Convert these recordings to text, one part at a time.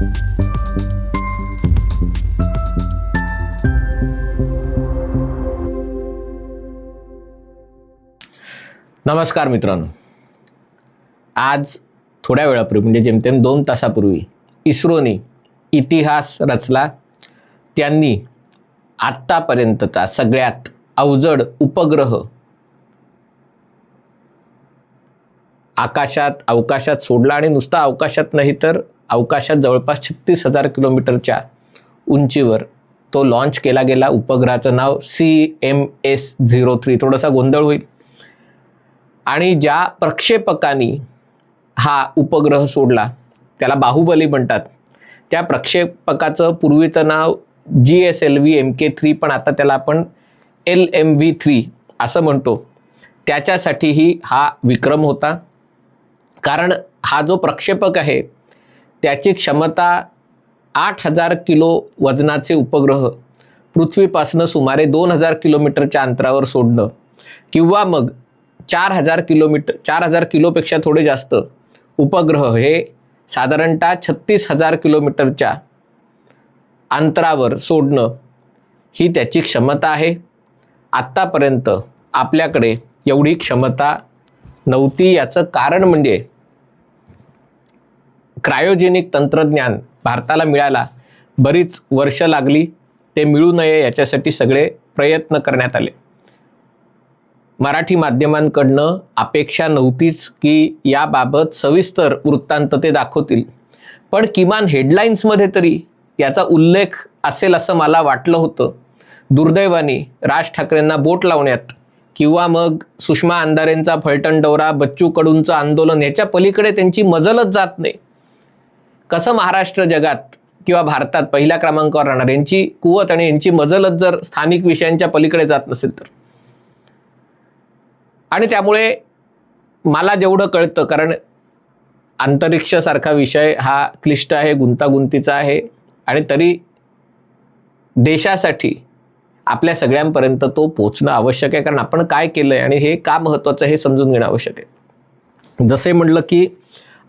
नमस्कार मित्रांनो. आज थोड्या वेळापूर्वी म्हणजे जेमतेम दोन तासापूर्वी इस्रोने इतिहास रचला. त्यांनी आत्तापर्यंतचा सगळ्यात अवजड उपग्रह आकाशात अवकाशात सोडला आणि नुसता अवकाशात नाही तर अवकाशात जवळपास छत्तीस हजार किलोमीटरच्या उंचीवर तो लॉन्च केला गेला. उपग्रहाचं नाव C M S zero three थोडासा गोंधळ होईल. आणि ज्या प्रक्षेपकानी हा उपग्रह सोडला त्याला बाहुबली म्हणतात. त्या प्रक्षेपकाचं पूर्वीचं नाव G S L V M K three पण आता त्याला आपण एल एम व्ही थ्री असं म्हणतो. त्याच्यासाठीही हा विक्रम होता. कारण हा जो प्रक्षेपक आहे त्याची क्षमता आठ हजार किलो वजनाचे उपग्रह पृथ्वीपासून सुमारे दोन हजार किलोमीटरच्या अंतरावर सोडणं किंवा मग चार हजार किलोमीटर चार हजार किलोपेक्षा थोडे जास्त उपग्रह हे साधारणतः छत्तीस हजार किलोमीटरच्या अंतरावर सोडणं ही त्याची क्षमता आहे. आत्तापर्यंत आपल्याकडे एवढी क्षमता नव्हती. याचं कारण म्हणजे क्रायोजेनिक तंत्रज्ञान भारताला मिळायला बरीच वर्ष लागली. ते मिळू नये याच्यासाठी सगळे प्रयत्न करण्यात आले. मराठी माध्यमांकडनं अपेक्षा नव्हतीच की याबाबत सविस्तर वृत्तांत ते दाखवतील. पण किमान हेडलाईन्समध्ये तरी याचा उल्लेख असेल असं मला वाटलं होतं. दुर्दैवाने राज ठाकरेंना बोट लावण्यात किंवा मग सुषमा अंधारेंचा फलटण दौरा बच्चू कडूंचं आंदोलन याच्या पलीकडे त्यांची मजलच जात नाही. कसं महाराष्ट्र जगात किंवा भारतात पहिल्या क्रमांकावर राहणार? यांची कुवत आणि यांची मजलच जर स्थानिक विषयांच्या पलीकडे जात नसेल तर. आणि त्यामुळे मला जेवढं कळतं कारण अंतरिक्षासारखा विषय हा क्लिष्ट आहे गुंतागुंतीचा आहे आणि तरी देशासाठी आपल्या सगळ्यांपर्यंत तो पोचणं आवश्यक आहे कारण आपण काय केलं आहे आणि हे का महत्त्वाचं हे समजून घेणं आवश्यक आहे. जसे म्हटलं की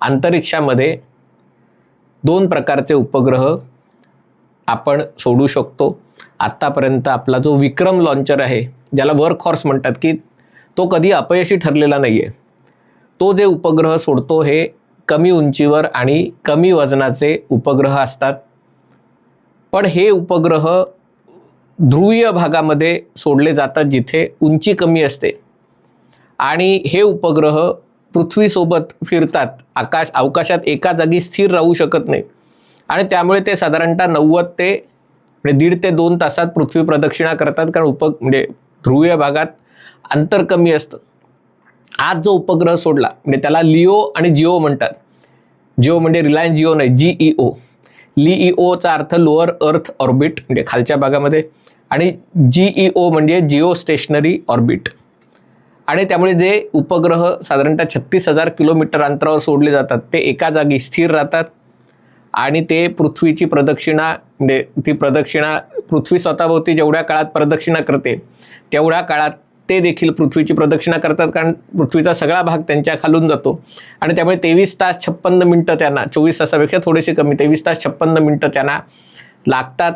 अंतरिक्षामध्ये दोन प्रकारचे उपग्रह आपण सोडू शकतो. आत्तापर्यंत आपला जो विक्रम लॉन्चर आहे ज्याला वर्क हॉर्स म्हणतात की तो कधी अपयशी ठरलेला नाही आहे तो जे उपग्रह सोडतो हे कमी उंचीवर आणि कमी वजनाचे उपग्रह असतात. पण हे उपग्रह ध्रुवीय भागामध्ये सोडले जातात जिथे उंची कमी असते. आणि हे उपग्रह पृथ्वीसोबत फिरतात. आकाश अवकाशात एका जागी स्थिर राहू शकत नाही. आणि त्यामुळे ते साधारणतः नव्वद ते म्हणजे दीड ते दोन तासात पृथ्वी प्रदक्षिणा करतात. कारण उप म्हणजे ध्रुवीय भागात अंतर कमी असतं. आज जो उपग्रह सोडला म्हणजे त्याला लिओ आणि जिओ म्हणतात. जिओ म्हणजे रिलायन्स जिओ नाही जी ई ओ. लिईओचा अर्थ लोअर अर्थ ऑर्बिट म्हणजे खालच्या भागामध्ये. आणि जी ई ओ म्हणजे जिओ स्टेशनरी ऑर्बिट. आणि त्यामुळे जे उपग्रह साधारणतः छत्तीस हजार किलोमीटर अंतरावर सोडले जातात ते एका जागी स्थिर राहतात. आणि ते पृथ्वीची प्रदक्षिणा म्हणजे ती प्रदक्षिणा पृथ्वी स्वतःभोवती जेवढ्या काळात प्रदक्षिणा करते तेवढ्या काळात ते देखील पृथ्वीची प्रदक्षिणा करतात कारण पृथ्वीचा सगळा भाग त्यांच्या खालून जातो. आणि त्यामुळे तेवीस तास छप्पन्न मिनटं त्यांना चोवीस तासापेक्षा थोडेसे कमी तेवीस तास छप्पन्न मिनटं त्यांना लागतात.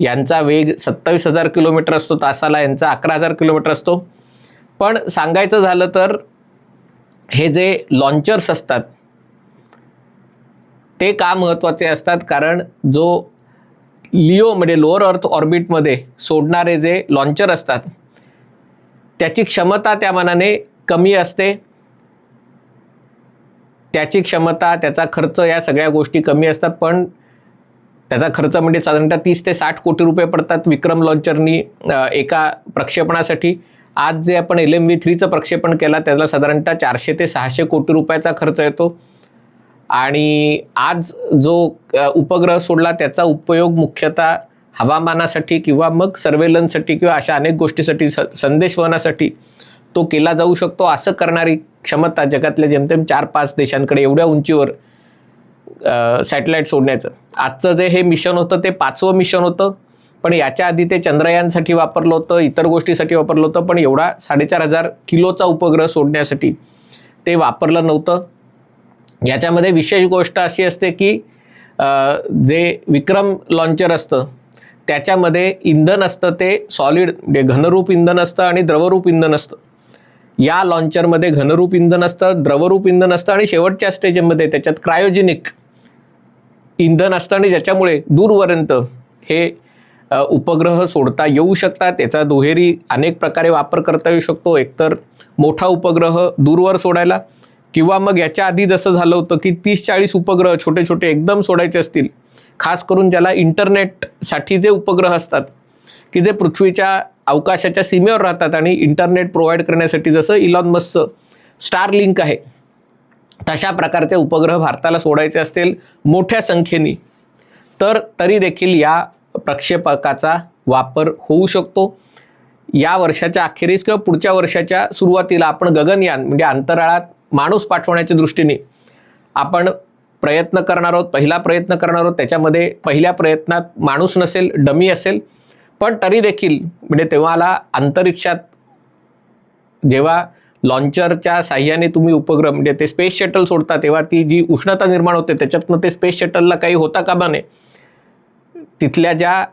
यांचा वेग सत्तावीस हजार किलोमीटर असतो तासाला यांचा अकरा हजार किलोमीटर असतो. पण सांगायचं झालं तर हे जे लॉन्चर्स असतात ते का महत्त्वाचे असतात? कारण जो लिओ म्हणजे लोअर अर्थ ऑर्बिटमध्ये सोडणारे जे लॉन्चर असतात त्याची क्षमता त्या मानाने कमी असते. त्याची क्षमता त्याचा खर्च या सगळ्या गोष्टी कमी असतात पण त्याचा खर्च म्हणजे साधारणतः तीस ते साठ कोटी रुपये पडतात विक्रम लॉन्चरनी एका प्रक्षेपणासाठी. आज जे आपण एल एम व्ही थ्रीचं प्रक्षेपण केला त्याला साधारणतः चारशे ते सहाशे कोटी रुपयाचा खर्च येतो. आणि आज जो उपग्रह सोडला त्याचा उपयोग मुख्यतः हवामानासाठी किंवा मग सर्वेलन्ससाठी किंवा अशा अनेक गोष्टीसाठी स संदेशवनासाठी तो केला जाऊ शकतो. असं करणारी क्षमता जगातल्या जेमतेम चार पाच देशांकडे एवढ्या उंचीवर सॅटेलाईट सोडण्याचं. आजचं जे हे मिशन होतं ते पाचवं मिशन होतं. पण याच्या आधी ते चंद्रयानसाठी वापरलं होतं इतर गोष्टीसाठी वापरलं होतं पण एवढा साडेचार हजार किलोचा उपग्रह सोडण्यासाठी ते वापरलं नव्हतं. याच्यामध्ये विशेष गोष्ट अशी असते की जे विक्रम लॉन्चर असतं त्याच्यामध्ये इंधन असतं ते सॉलिड म्हणजे घनरूप इंधन असतं आणि द्रवरूप इंधन असतं. या लॉन्चरमध्ये घनरूप इंधन असतं द्रवरूप इंधन असतं आणि शेवटच्या स्टेजमध्ये त्याच्यात क्रायोजेनिक इंधन असतं आणि ज्याच्यामुळे दूरपर्यंत हे उपग्रह सोडता येऊ शकतात. याचा दुहेरी अनेक प्रकारे वापर करता येऊ शकतो. एकतर मोठा उपग्रह दूरवर सोडायला किंवा मग याच्या आधी जसं झालं होतं की तीस चाळीस उपग्रह छोटे छोटे एकदम सोडायचे असतील. खास करून ज्याला इंटरनेटसाठी जे उपग्रह असतात की जे पृथ्वीच्या अवकाशाच्या सीमेवर राहतात आणि इंटरनेट प्रोव्हाइड करण्यासाठी जसं इलॉन मस्कचं स्टार लिंक आहे तशा प्रकारचे उपग्रह भारताला सोडायचे असतील मोठ्या संख्येने. तर तरी देखील या प्रक्षेपकाचा वापर होऊ शकतो. या वर्षाच्या अखेरीस किंवा पुढच्या वर्षाच्या सुरुवातीला आपण गगनयान म्हणजे अंतराळात माणूस पाठवण्याच्या दृष्टीने आपण प्रयत्न करणार आहोत पहिला प्रयत्न करणार आहोत. त्याच्यामध्ये पहिल्या प्रयत्नात माणूस नसेल डमी असेल पण तरी देखील म्हणजे तेव्हाला अंतरिक्षात जेव्हा लॉन्चरच्या साह्याने तुम्ही उपग्रह म्हणजे ते स्पेस शटल सोडता तेव्हा ती जी उष्णता निर्माण होते त्याच्यातनं ते स्पेस शटलला काही होता कामा नये. तिथल्या ज्या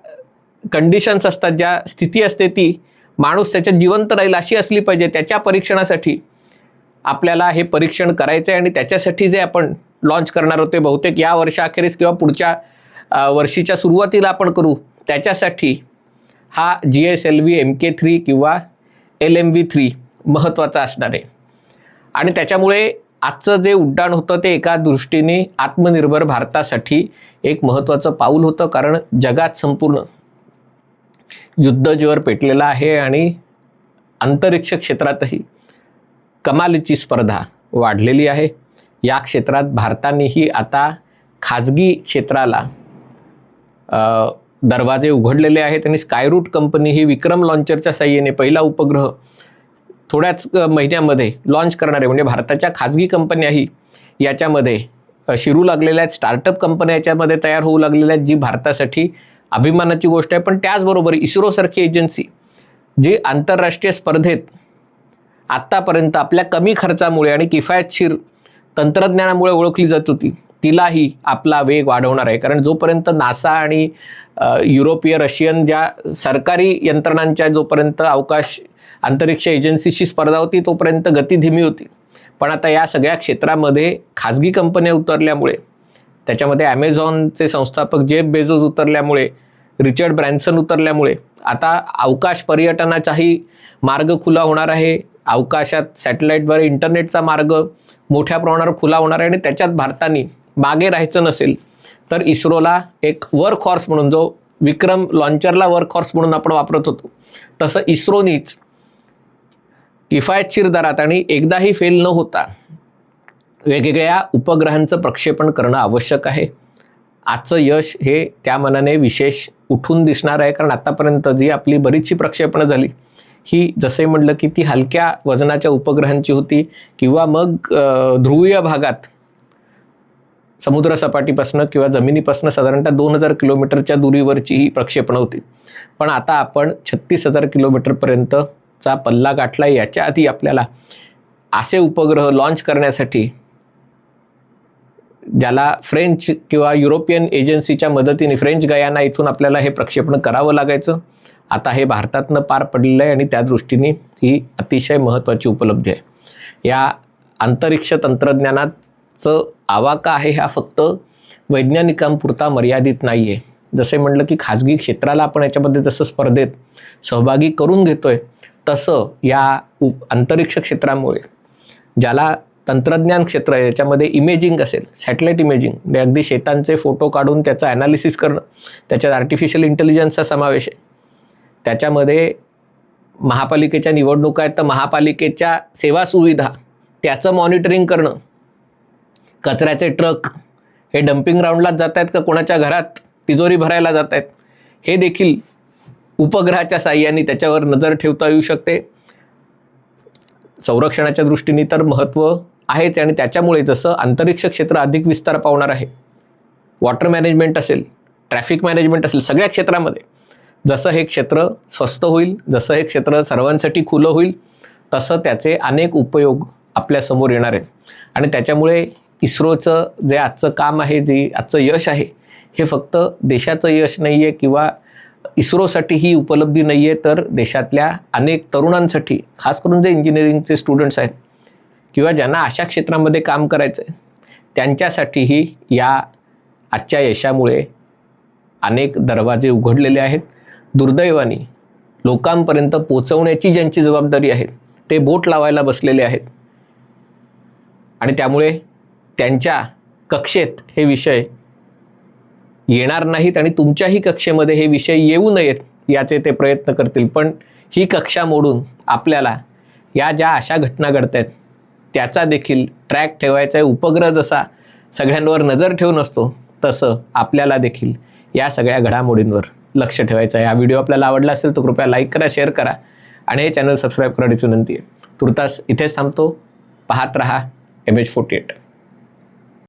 कंडिशन्स असतात ज्या स्थिती असते ती माणूस त्याच्यात जिवंत राहील अशी असली पाहिजे त्याच्या परीक्षणासाठी आपल्याला हे परीक्षण करायचं आहे आणि त्याच्यासाठी जे आपण लॉन्च करणार होते बहुतेक या वर्षाअखेरीस किंवा पुढच्या वर्षीच्या सुरुवातीला आपण करू. त्याच्यासाठी हा G S L V M K three किंवा एल एम व्ही थ्री महत्त्वाचा असणार आहे. आणि त्याच्यामुळे आजचं जे उड्डाण होतं ते एका दृष्टीने आत्मनिर्भर भारतासाठी एक महत्त्वाचं पाऊल होतं कारण जगात संपूर्ण युद्ध जीवर पेटलेलं आहे आणि अंतरिक्ष क्षेत्रातही कमालीची स्पर्धा वाढलेली आहे. या क्षेत्रात भारतानेही आता खाजगी क्षेत्राला दरवाजे उघडलेले आहेत आणि स्कायरूट कंपनी ही विक्रम लॉन्चरच्या साह्याने पहिला उपग्रह थोड्याच महिन्यामध्ये लॉन्च करणारे म्हणजे भारताच्या खाजगी कंपन्याही याच्यामध्ये शिरू लागलेल्या आहेत. स्टार्टअप कंपन्या याच्यामध्ये तयार होऊ लागलेल्या आहेत जी भारतासाठी अभिमानाची गोष्ट आहे. पण त्याचबरोबर इस्रोसारखी एजन्सी जी आंतरराष्ट्रीय स्पर्धेत आत्तापर्यंत आपल्या कमी खर्चामुळे आणि किफायतशीर तंत्रज्ञानामुळे ओळखली जात होती. तिलाही आपला वेग वाढवणार आहे. कारण जोपर्यंत नासा आणि युरोपीय रशियन ज्या सरकारी यंत्रणांच्या जोपर्यंत अवकाश अंतरिक्ष एजन्सीशी स्पर्धा होती तोपर्यंत गती धीमी होती. पण आता या सगळ्या क्षेत्रामध्ये खाजगी कंपन्या उतरल्यामुळे त्याच्यामध्ये ॲमेझॉनचे संस्थापक जेफ बेझोज उतरल्यामुळे रिचर्ड ब्रॅन्सन उतरल्यामुळे आता अवकाश पर्यटनाचाही मार्ग खुला होणार आहे. अवकाशात सॅटेलाईटद्वारे इंटरनेटचा मार्ग मोठ्या प्रमाणावर खुला होणार आहे आणि त्याच्यात भारताने मागे राहायचं नसेल तर इस्रोला एक वर्क हॉर्स म्हणून जो विक्रम लॉन्चरला वर्क हॉर्स म्हणून आपण वापरत होतो तसं इस्रोनीच किफायतशीर दरात आणि एकदाही फेल न होता वेगवेगळ्या उपग्रहांचं प्रक्षेपण करणं आवश्यक आहे. आजचं यश हे त्या मनाने विशेष उठून दिसणार आहे कारण आतापर्यंत जी आपली बरीचशी प्रक्षेपणं झाली ही जसे म्हटलं की ती हलक्या वजनाच्या उपग्रहांची होती किंवा मग ध्रुवीय भागात समुद्रसपाटीपासनं किंवा जमिनीपासनं साधारणतः दोन हजार किलोमीटरच्या दुरीवरची ही प्रक्षेपणं होती. पण आता आपण छत्तीस हजार किलोमीटरपर्यंत चा पल्ला गाठला याच्या आधी आपल्याला असे उपग्रह लॉन्च करण्यासाठी ज्याला फ्रेंच किंवा युरोपियन एजन्सीच्या मदतीने फ्रेंच गयाना इथून आपल्याला हे प्रक्षेपण करावं लागायचं. आता हे भारतातनं पार पडलेलं आहे आणि त्या दृष्टीने ही अतिशय महत्त्वाची उपलब्धी आहे. या अंतरिक्ष तंत्रज्ञानाचं आवाका आहे हा फक्त वैज्ञानिकांपुरता मर्यादित नाही आहे जसे म्हणलं की खाजगी क्षेत्राला आपण याच्यामध्ये जसं स्पर्धेत सहभागी करून घेतो आहे तसं या उप अंतरिक्ष क्षेत्रामुळे ज्याला तंत्रज्ञान क्षेत्र आहे याच्यामध्ये इमेजिंग असेल सॅटेलाईट इमेजिंग म्हणजे अगदी शेतांचे फोटो काढून त्याचं ॲनालिसिस करणं त्याच्यात आर्टिफिशियल इंटेलिजन्सचा समावेश आहे. त्याच्यामध्ये महापालिकेच्या निवडणुका आहेत तर महापालिकेच्या सेवा सुविधा त्याचं मॉनिटरिंग करणं कचऱ्याचे ट्रक हे डम्पिंग ग्राउंडलाच जात आहेत का कोणाच्या घरात? तिजोरी भरायला जात आहेत हे देखील उपग्रहाच्या साह्याने त्याच्यावर नजर ठेवता येऊ शकते. संरक्षणाच्या दृष्टीने तर महत्त्व आहेच आणि त्याच्यामुळे जसं अंतरिक्ष क्षेत्र अधिक विस्तार पावणार आहे. वॉटर मॅनेजमेंट असेल ट्रॅफिक मॅनेजमेंट असेल सगळ्या क्षेत्रामध्ये. जसं हे क्षेत्र स्वस्त होईल जसं हे क्षेत्र सर्वांसाठी खुलं होईल तसं त्याचे अनेक उपयोग आपल्यासमोर येणार आहेत. आणि त्याच्यामुळे इस्रोचं जे आजचं काम आहे जे आजचं यश आहे हे फक्त देशाचं यश नाही आहे किंवा इस्रोसाठी ही उपलब्धी नाही आहे तर देशातल्या अनेक तरुणांसाठी खास करून जे इंजिनिअरिंगचे स्टुडंट्स आहेत किंवा ज्यांना अशा क्षेत्रामध्ये काम करायचं आहे त्यांच्यासाठीही या आजच्या यशामुळे अनेक दरवाजे उघडलेले आहेत. दुर्दैवाने लोकांपर्यंत पोचवण्याची ज्यांची जबाबदारी आहे ते बोट लावायला बसलेले आहेत. आणि त्यामुळे त्यांच्या कक्षेत हे विषय येणार नाहीत आणि तुमच्याही कक्षेमध्ये हे विषय येऊ नयेत याचे ते प्रयत्न करतील. पण ही कक्षा मोडून आपल्याला या ज्या अशा घटना घडत आहेत त्याचा देखील ट्रॅक ठेवायचा आहे. उपग्रह जसा सगळ्यांवर नजर ठेवून असतो तसं आपल्याला देखील या सगळ्या घडामोडींवर लक्ष ठेवायचं आहे. हा व्हिडिओ आपल्याला आवडला असेल तर कृपया लाईक करा शेअर करा आणि हे चॅनल सबस्क्राईब करण्याची विनंती आहे. तुर्तास इथेच थांबतो. पाहत रहा एम एच फोर्टी एट